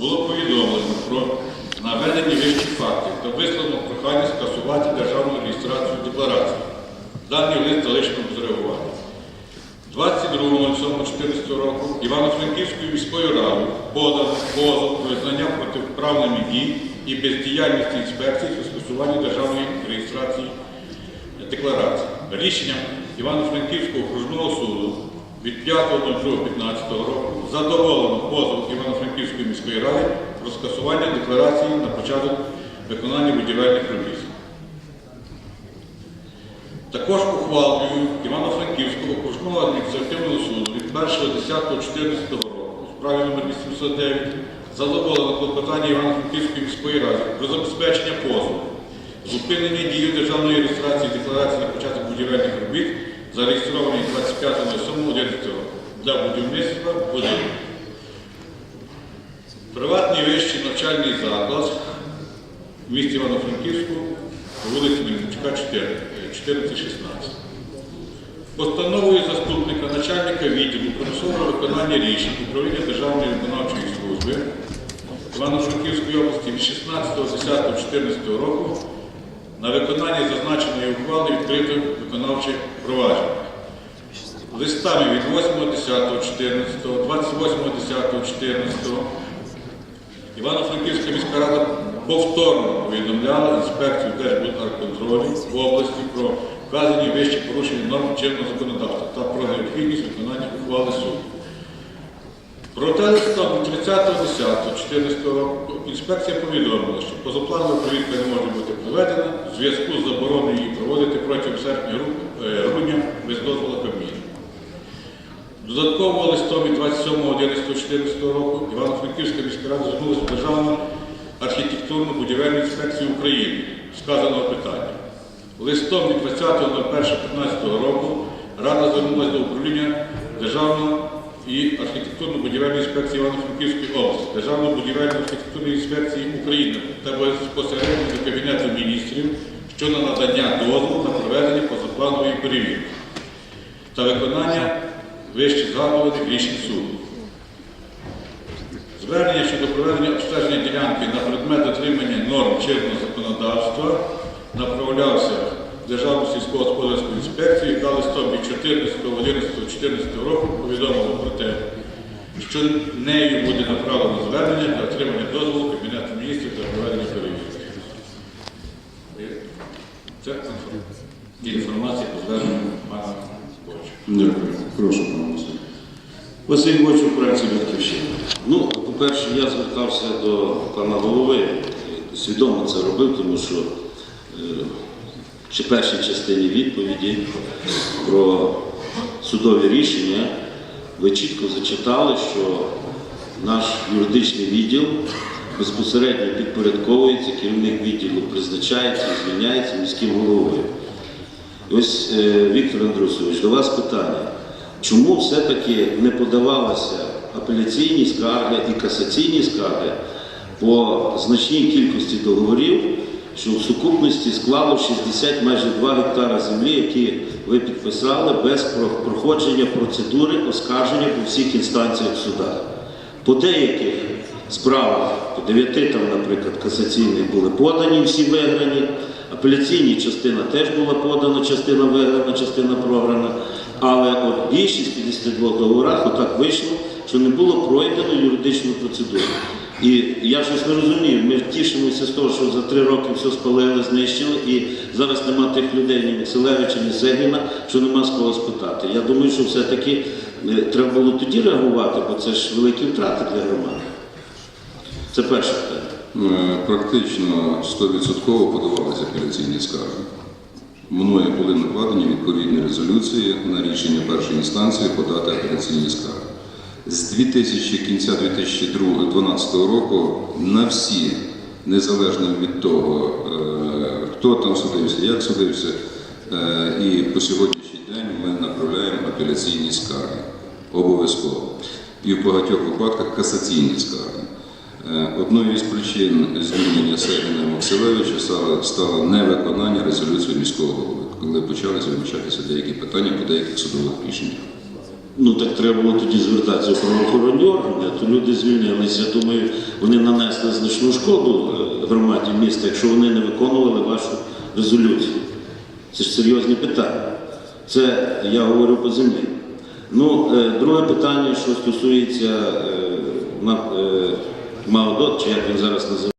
було повідомлено про наведені вищі факти та висловлено прохання скасувати державну реєстрацію декларації. Даний лист залишено без реагування. 22.07.14 року Івано-Франківською міською радою подано позов про визнання протиправними дій і бездіяльності інспекції у скасуванні державної реєстрації декларації. Рішенням Івано-Франківського окружного суду від 5.02.15 року задоволено позов Івано-Франківської міської ради про скасування декларації на початок виконання будівельних робіт. Також ухвалою Івано-Франківського окружного адміністративного суду від 1.10.14 року у справі номер 809 задоволено клопотання Івано-Франківської міської ради про забезпечення позову, зупинення дії державної реєстрації декларації на початок будівельних робіт, зареєстрованої 25.07.11 року для будівництва будинку. Приватний вищий навчальний заклад в місті Івано-Франківську по вулиці Мельничука, 1416. Постановою заступника начальника відділу примусового виконання рішень управління Державної виконавчої служби Івано-Франківської області від 16.10.14 року на виконання зазначеної ухвали відкрито виконавче провадження. Листами від 8.10.14, 28.10.14 Івано-Франківська міська рада повторно повідомляла інспекцію Держбудконтролю в області про вказані вищі порушення норм чинного законодавства та про необхідність виконання ухвали суду. Проте листом 30.10.14 року інспекція повідомила, що позапланова перевірка не може бути проведена в зв'язку з забороною її проводити протягом серпня-грудня без дозволу Кабміну. Додатково листом від 27.11.14 року Івано-Франківська міська рада звернулася до Державну архітектурно-будівельну інспекцію України з вказаного питання. Листом від 20.01.15 року Рада звернулася до управління Державної і архітектурно-будівельної інспекції Івано-Франківської області, Державної будівельної архітектурної інспекції України та безпосередньо до Кабінету міністрів щодо надання дозволу на проведення позапланової перевірки та виконання вище згадуваних рішень суду. Звернення щодо проведення обстеження ділянки на предмет дотримання норм чинного законодавства направлявся в Державну сільськогосподарську інспекцію, яка листом від 14.11.14 року повідомила про те, що нею буде направлено звернення для отримання дозволу Кабінету міністрів для проведення перевірки. Це інформація по зверненню. Дякую. Прошу, пане Василь. Василь Войчук, фракція Батьківщина. Ну, по-перше, я звертався до пана голови, свідомо це робив, тому що е, чи першій частині відповіді про судові рішення ви чітко зачитали, що наш юридичний відділ безпосередньо підпорядковується, керівник відділу призначається звільняється міським головою. І Ось, е, Віктор Андрусович, до вас питання. Чому все-таки не подавалися апеляційні скарги і касаційні скарги по значній кількості договорів, що в сукупності склало 60 майже 2 гектара землі, які ви підписали без проходження процедури оскарження по всіх інстанціях суда. По деяких справах, по дев'яти там, наприклад, касаційних були подані, всі виграні. Апеляційні частина теж була подана, частина виграна, частина програна. Але от більшість 52 договорах отак вийшло, що не було пройдено юридичну процедуру. І я щось не розумію. Ми тішимося з того, що за три роки все спалили, знищили, і зараз нема тих людей, ні Микселевича, ні Сегіна, що нема з кого спитати. Я думаю, що все-таки е, треба було тоді реагувати, бо це ж великі втрати для громади. Це перше питання. Е, Практично 100% подавалися апеляційні скарги. Мною були накладені відповідні резолюції на рішення першої інстанції подати апеляційні скарги. З 2000, кінця 2012 року на всі, незалежно від того, е, хто там судився, як судився, е, і по сьогоднішній день ми направляємо апеляційні скарги обов'язково. І в багатьох випадках касаційні скарги. Е, Одною із причин звільнення Сегіна Максилевича стало, невиконання резолюції міського голови, коли почали визначатися деякі питання по деяких судових рішеннях. Ну так треба було тоді звертатися в правоохоронні органи, то люди звільнилися. Думаю, вони нанесли значну шкоду е, громаді міста, якщо вони не виконували вашу резолюцію. Це ж серйозні питання. Це я говорю по землі. Ну, е, друге питання, що стосується МАОДОТ, чи як він зараз називається.